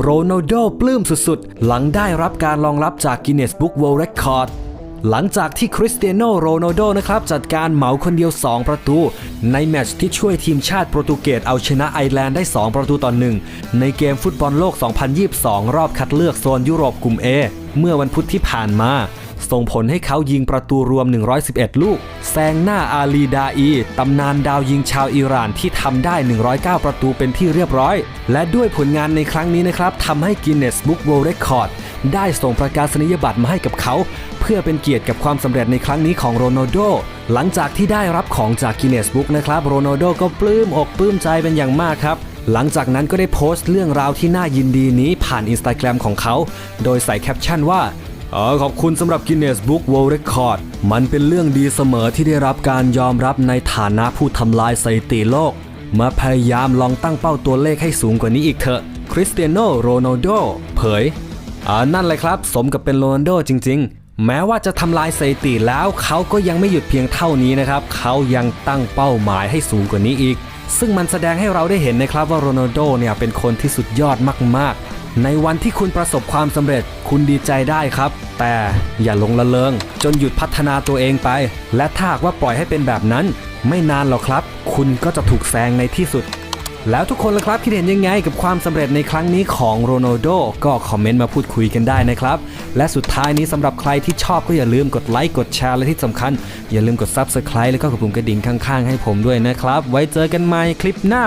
โรนัลโดปลื้มสุดๆ หลังได้รับการรองรับจาก Guinness Book World Record หลังจากที่คริสเตียโนโรนัลโดนะครับจัดการเหมาคนเดียว 2 ประตู ในแมตช์ที่ช่วยทีมชาติโปรตุเกสเอาชนะไอร์แลนด์ได้ 2 ประตูต่อหนึ่งในเกมฟุตบอลโลก 2022 รอบคัดเลือกโซนยุโรปกลุ่ม A เมื่อวันพุธที่ผ่านมา ส่งผลให้เขายิงประตูรวม 111 ลูก แซงหน้าอาลีดาอี ตำนานดาวยิงชาวอิหร่านที่ทำได้ 109 ประตูเป็นที่เรียบร้อย และด้วยผลงานในครั้งนี้นะครับทำให้ Guinness Book World Record ได้ส่งประกาศนียบัตรมาให้กับเขา เพื่อเป็นเกียรติกับความสำเร็จในครั้งนี้ของโรนัลโดหลังจากที่ได้รับของจาก Guinness Book นะครับโรนัลโดก็ปลื้มอกปลื้มใจเป็นอย่างมากครับหลังจากนั้นก็ได้โพสต์เรื่องราวที่น่ายินดีนี้ผ่านอินสตาแกรมของเขา โดยใส่แคปชั่นว่า เออขอบคุณสำหรับ Guinness Book World Record มันเป็นเรื่องดีเสมอที่ได้รับการยอมรับในฐานะผู้ทำลายสถิติโลก มาพยายามลองตั้งเป้าตัวเลขให้สูงกว่านี้อีกเถอะคริสเตียโนโรนัลโดเผยอ่านั่นเลยครับ สมกับเป็นโรนัลโดจริง ๆ แม้ว่าจะทำลายสถิติแล้วเขาก็ยังไม่หยุดเพียงเท่านี้นะครับ เขายังตั้งเป้าหมายให้สูงกว่านี้อีก ซึ่งมันแสดงให้เราได้เห็นนะครับว่าโรนัลโดเนี่ยเป็นคนที่สุดยอดมากๆ ในวันที่คุณประสบความสำเร็จคุณดีใจได้ครับ แต่อย่าลงละเลงจนหยุดพัฒนาตัวเองไป และถ้าหากว่าปล่อยให้เป็นแบบนั้น ไม่นานหรอกครับ คุณก็จะถูกแซงในที่สุด แล้วทุกคนล่ะครับคิดเห็นยังไงกับความสำเร็จในครั้งนี้ของโรนัลโดก็คอมเมนต์มาพูดคุยกันได้นะครับ และสุดท้ายนี้สำหรับใครที่ชอบก็อย่าลืมกดไลค์กดแชร์และที่สำคัญ อย่าลืมกด Subscribe แล้วก็กดปุ่มกระดิ่งข้างๆ ให้ผมด้วยนะครับ ไว้เจอกันใหม่คลิปหน้า